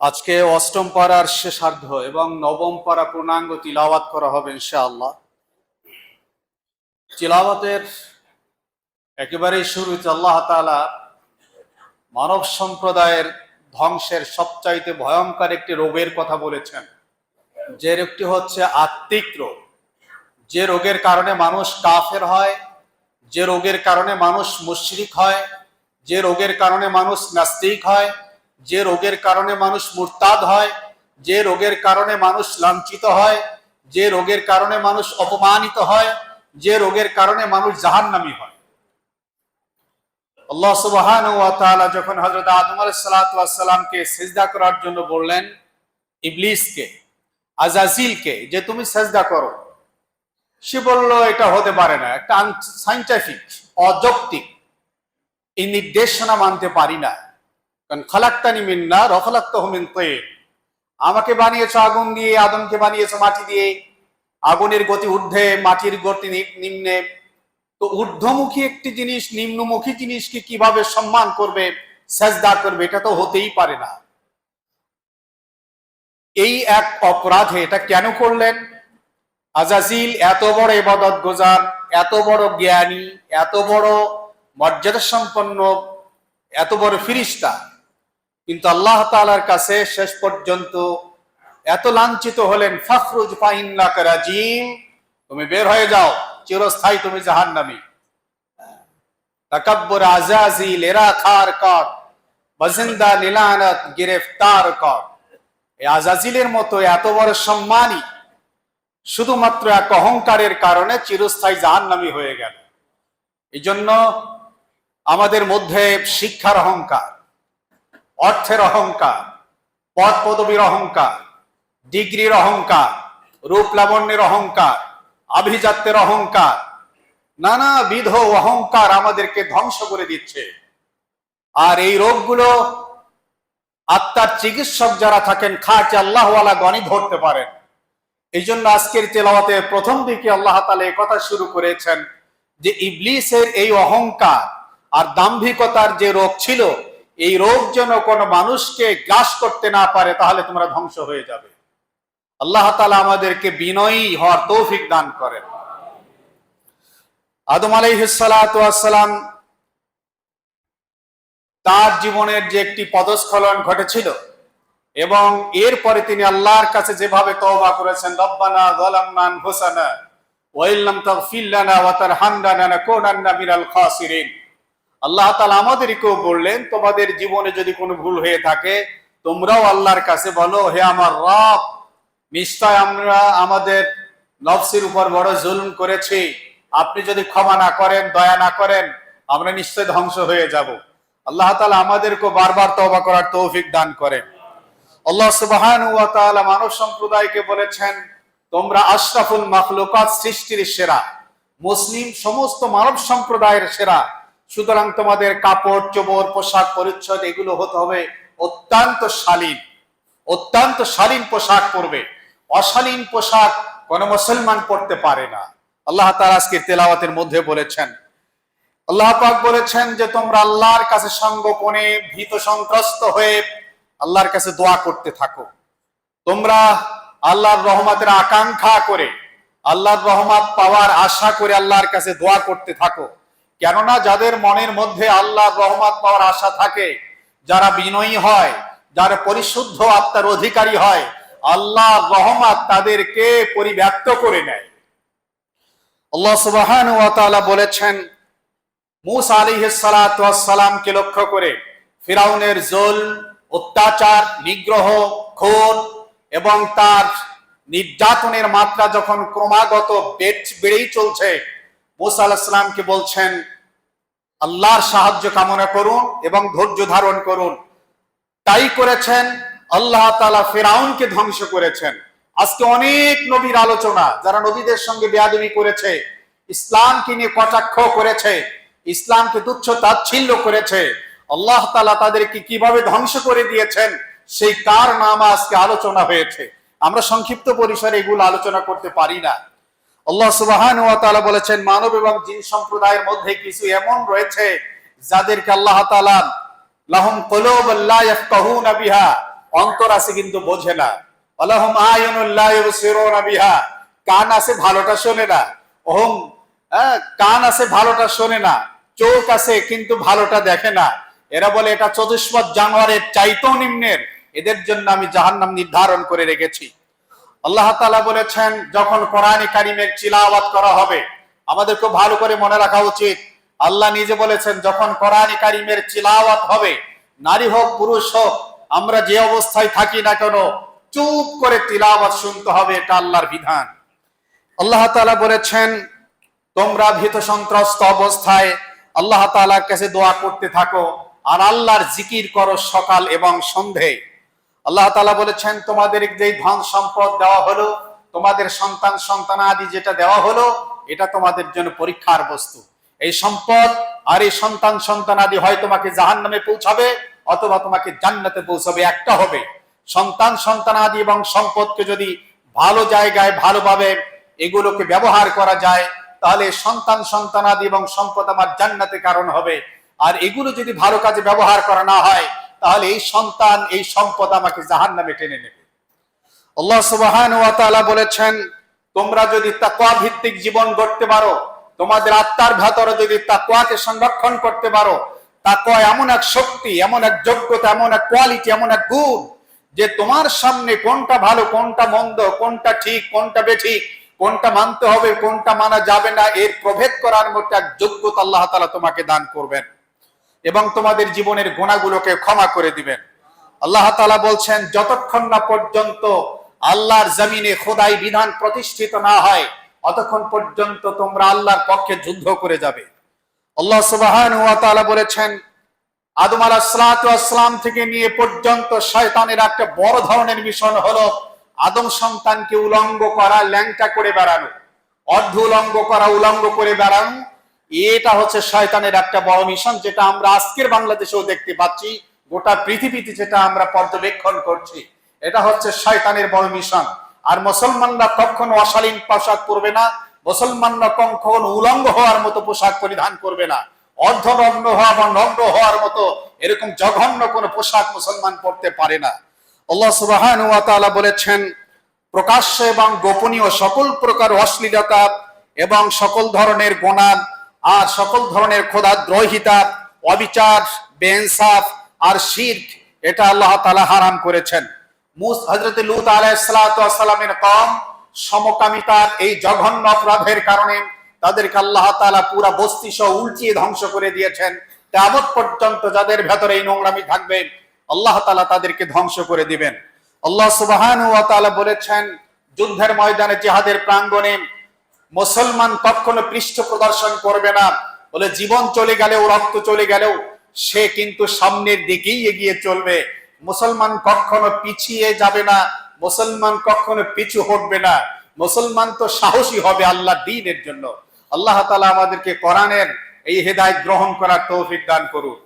আজকে অষ্টম পাড়ার শেষার্ধ এবং নবম পাড়া পূর্ণাঙ্গ তিলাওয়াত করা হবে ইনশাআল্লাহ। তিলাওয়াতের একেবারেই শুরুতে আল্লাহ তাআলা মানব সম্প্রদায়ের ধ্বংসের সবচাইতে ভয়ঙ্কর একটি রোগের কথা বলেছেন। যে রোগটি হচ্ছে আত্মিক রোগ। যে রোগের কারণে মানুষ কাফের হয়, যে রোগের কারণে মানুষ মুশরিক হয়, যে রোগের কারণে মানুষ নাস্তিক হয় যে রোগের কারণে মানুষ মুরতাদ হয়, যে রোগের কারণে মানুষ লাঞ্ছিত হয়, যে রোগের কারণে মানুষ অপমানিত হয়, যে রোগের কারণে মানুষ জাহান্নামী হয়। যখন হযরত আদম আলাইহিস সালাতু ওয়াস সালামকে সিজদা করার জন্য বললেন, ইবলিসকে, আজাজিলকে যে তুমি সেজদা করো, সে বলল, এটা হতে পারে না, একটা সাইন্টিফিক অযৌক্তিক, এই নির্দেশনা মানতে পারি না। কারণ খালাক্তানি মিন্না রফলাক্ত মিন তৈর। আমাকে বানিয়েছো আগুন দিয়ে, আদমকে বানিয়েছো মাটি দিয়ে। আগুনের গতি ঊর্ধ্বে, মাটির গতি নিম্নে। তো ঊর্ধ্বমুখী একটি জিনিস, নিম্নমুখী জিনিসকে কীভাবে সম্মান করবে, সেজদা করবে, এটা তো হতেই পারে না। এই এক অপরাধে এটা কেন করলেন? আজাজিল, এত বড় এবাদত গোজার, এত বড় জ্ঞানী, এত বড় মর্যাদা সম্পন্ন এত বড় ফিরিস্তা। কিন্তু আল্লাহ তাআলার কাছে শেষ পর্যন্ত এত লাঞ্ছিত হলেন, ফখরুজ ফাইন্না রাজিম তুমি বের হয়ে যাও, চিরস্থায়ী তুমি জাহান্নামী তাকাব্বুর আজাজিল এরা খার কর বাজিন্দা নীলানত গ্রেফতার কর এই আজাজিলের মতো এত বড় সম্মানী শুধুমাত্র এক অহংকারের কারণে চিরস্থায়ী জাহান্নামী হয়ে গেল এই জন্য আমাদের মধ্যে শিক্ষার অহংকার অর্থের অহংকার পদ পদবীর অহংকার, ডিগ্রির অহংকার, রূপ লাবণ্যের অহংকার, আভিজাত্যের অহংকার, নানাবিধ অহংকার আমাদেরকে ধ্বংস করে দিচ্ছে। আর এই রোগগুলো আত্মার চিকিৎসক যারা থাকেন, খাটে আল্লাহওয়ালা গণি ধরতে পারেন। এই জন্য আজকের তেলাওয়াতে প্রথম দিকে আল্লাহ তালা কথা শুরু করেছেন যে, ইবলিসের এই অহংকার আর দাম্ভিকতার যে রোগ ছিল এই রোগ যেন কোনো মানুষকে গ্রাস করতে না পারে, তাহলে তোমরা ধ্বংস হয়ে যাবে। আল্লাহ তালা আমাদেরকে বিনয়ী হওয়ার তৌফিক দান করেন। আদম আলাইহিসালাম তার জীবনের যে একটি পদস্খলন ঘটেছিল এবং এরপরে তিনি আল্লাহর কাছে যেভাবে তওবা করেছেন, রব্বানা যালামনা আনফুসানা ওয়া ইল্লাম তাগফির লানা ওয়া তারহামনা মিনাল খাসিরিন। আল্লাহ তাআলা আমাদেরকেও বললেন, তোমাদের জীবনে যদি কোনো ভুল হয়ে থাকে, তোমরাও আল্লাহর কাছে বলো, হে আমার রব, নিশ্চয় আমরা আমাদের নফসের উপর বড় জুলুম করেছি। আপনি যদি ক্ষমা না করেন, দয়া না করেন, আমরা নিশ্চয় ধ্বংস হয়ে যাব। আল্লাহ তালা আমাদেরকে বারবার তওবা করার তৌফিক দান করেন। আল্লাহ সুবহান মানব সম্প্রদায়কে বলেছেন, তোমরা আশরাফুল মাখলুকাত সৃষ্টির সেরা, মুসলিম সমস্ত মানব সম্প্রদায়ের সেরা সুতরাং তোমাদের কাপড়, চোপড়, পোশাক পরিচ্ছদ এগুলো হতে হবে অত্যন্ত শালীন। অত্যন্ত শালীন পোশাক পরবে। অশালীন পোশাক কোন মুসলমান পরতে পারে না। আল্লাহ তাআলা আজকে তেলাওয়াতের মধ্যে বলেছেন, আল্লাহ পাক বলেছেন যে তোমরা আল্লাহর কাছে সঙ্গোপনে ভীত সন্ত্রস্ত হয়ে আল্লাহর কাছে দোয়া করতে থাকো। তোমরা আল্লাহর রহমতের আকাঙ্ক্ষা করে, আল্লাহর রহমত পাওয়ার আশা করে আল্লাহর কাছে দোয়া করতে থাকো। কেননা যাদের মনের মধ্যে আল্লাহ রহমত পাওয়ার আশা থাকে, যারা বিনয়ী হয়, যারা পরিশুদ্ধ আত্মার অধিকারী হয়, আল্লাহ রহমত তাদেরকে পরিব্যাপ্ত করে নেয়। আল্লাহ সুবহান বলেছেন, মুসা সালামকে লক্ষ্য করে ফিরাউনের জুল অত্যাচার, নিগ্রহ, খুন এবং তার নির্যাতনের মাত্রা যখন ক্রমাগত বেড়- বেড়েই চলছে মুসা বলছেন, আল্লাহর সাহায্য কামনা করুন এবং ধৈর্য ধারণ করুন। তাই করেছেন, আল্লাহ তাআলা ফেরাউনকে ধ্বংস করেছেন। আজকে অনেক নবীর আলোচনা, যারা নবীদের সঙ্গে বেয়াদবি করেছে, ইসলামকে নিয়ে কটাক্ষ করেছে, ইসলামকে তুচ্ছ তাচ্ছিল্য করেছে, আল্লাহ তালা তাদেরকে কীভাবে ধ্বংস করে দিয়েছেন, সেই কার নাম আজকে আলোচনা হয়েছে। আমরা সংক্ষিপ্ত পরিসরে এগুলো আলোচনা করতে পারি না। আল্লাহ সুবহান ওয়া তাআলা বলেছেন মানব এবং জিন সম্প্রদায়ের মধ্যে কিছু এমন রয়েছে যাদেরকে আল্লাহ তাআলা লাহুম কুলুব লা ইয়াফকাহুনা বিহা অন্তর আছে কিন্তু বোঝে না। আল্লাহুম আয়ুনুল্লাহ ইউবসিরুনা বিহা কান আছে ভালোটা শোনে না। ওহম আহ, কান আছে ভালোটা শোনে না। চোখ আছে কিন্তু ভালোটা দেখে না। এরা বলে এটা চতুষ্পদ জানোয়ারের চাইতেও নিম্নের। এদের জন্য আমি জাহান্নাম নির্ধারণ করে রেখেছি। আল্লাহ তাআলা বলেছেন, যখন কোরআনে কারিমের চিলাওয়াত করা হবে, আমাদের খুব ভালো করে মনে রাখা উচিত। আল্লাহ নিজে বলেছেন, যখন কোরআনে কারিমের চিলাওয়াত হবে, নারী হোক, পুরুষ হোক, আমরা যে অবস্থায় থাকি না কেন, চুপ করে তিলাওয়াত শুনতে হবে, এটা আল্লাহর বিধান। আল্লাহ তাআলা বলেছেন, তোমরা ভীত সন্ত্রস্ত অবস্থায় আল্লাহ তাআলার কাছে দোয়া করতে থাকো, আর আল্লাহর জিকির করো সকাল এবং সন্ধে। আল্লাহ তালা বলেছেন, তোমাদের যেই ধন সম্পদ দেওয়া হলো, তোমাদের সন্তান সন্তান আদি যেটা দেওয়া হলো, এটা তোমাদের জন্য পরীক্ষার বস্তু। এই সম্পদ আর এই সন্তান সন্তান আদি হয় তোমাকে জাহান নামে পৌঁছাবে, অথবা তোমাকে জান্নাতে পৌঁছাবে, একটা হবে। সন্তান সন্তান আদি এবং সম্পদকে যদি ভালো জায়গায়, ভালোভাবে এগুলোকে ব্যবহার করা যায়, তাহলে সন্তান সন্তান আদি এবং সম্পদ আমার জান্নাতে কারণ হবে। আর এগুলো যদি ভালো কাজে ব্যবহার করা না হয় তাহলে এই সন্তান, এই সম্পদ আমাকে জাহান নামে টেনে নেবে। আল্লাহ সুবহান ওয়া তাআলা বলেছেন, তোমরা যদি তাকওয়া ভিত্তিক জীবন গড়তে পারো, তোমাদের আত্মার ভেতরে যদি তাকওয়াকে সংরক্ষণ করতে পারো, তাকওয়া এমন এক শক্তি, এমন এক যোগ্যতা, এমন এক কোয়ালিটি এমন এক গুণ যে তোমার সামনে কোনটা ভালো, কোনটা মন্দ, কোনটা ঠিক, কোনটা বেঠিক, কোনটা মানতে হবে, কোনটা মানা যাবে না, এর প্রভেদ করার মতো এক যোগ্যতা আল্লাহ তাআলা তোমাকে দান করবেন। এবং তোমাদের জীবনের গুণাগুলোকে ক্ষমা করে দিবেন। আল্লাহ তালা বলছেন, যতক্ষণ না পর্যন্ত আল্লাহর জমিনে খোদাই বিধান প্রতিষ্ঠিত না হয় অতক্ষণ পর্যন্ত তোমরা আল্লাহর পক্ষে যুদ্ধ করে যাবে। আল্লাহ তাআলা বলেছেন, আদম আলাইহিসসালাম থেকে নিয়ে পর্যন্ত শয়তানের একটা বড় ধরনের মিশন হলো আদম সন্তানকে উলঙ্গ করা, ল্যাংটা করে বেড়ানো। অর্ধ উলঙ্গ করা, উলঙ্গ করে বেড়ানো। এটা হচ্ছে শয়তানের একটা বড় মিশন, যেটা আমরা আজকের বাংলাদেশেও দেখতে পাচ্ছি। গোটা পৃথিবীতে যেটা আমরা পর্যবেক্ষণ করছি, এটা হচ্ছে শয়তানের বড় মিশন। আর মুসলমানরা কখনো অশালীন পোশাক পরবে না, মুসলমানরা কখনো উলঙ্গ হওয়ার মতো পোশাক পরিধান করবে না। অর্ধনগ্ন হওয়া বা নগ্ন হওয়ার মতো এরকম জঘন্য কোনো পোশাক মুসলমান পরতে পারে না। আল্লাহ সুবহান বলেছেন, প্রকাশ্য এবং গোপনীয় সকল প্রকার অশ্লীলতা এবং সকল ধরনের গোনাদ আর সকল ধরনের খোদাদ্রোহিতা অবিচার, বেইনসাফ আর শিরক, এটা আল্লাহ তাআলা হারাম করেছেন। মুস, হযরত লূত আলাইহিস সালাতু ওয়াস কওম সমকামিতার এই জঘন্য অপরাধের কারণে তাদেরকে আল্লাহ তাআলা পুরা বস্তি সহ উল্টিয়ে ধ্বংস করে দিয়েছেন। কিয়ামত পর্যন্ত যাদের ভেতরে এই নোংরামি থাকবে, আল্লাহ তাআলা তাদেরকে ধ্বংস করে দিবেন। আল্লাহ তাআলা বলেছেন, যুদ্ধের ময়দানে জিহাদের প্রাঙ্গণে মুসলমান কখনো পৃষ্ঠ প্রদর্শন করবে না। বলে জীবন চলে গেলেও, রক্ত চলে গেলেও সে কিন্তু সামনের দিকেই এগিয়ে চলবে। মুসলমান কখনো পিছিয়ে যাবে না, মুসলমান কখনো পিছু হটবে না। মুসলমান তো সাহসী হবে আল্লাহ দিনের জন্য। আল্লাহ তালা আমাদেরকে কোরআনের এই হেদায়েত গ্রহণ করার তৌফিক দান করুন।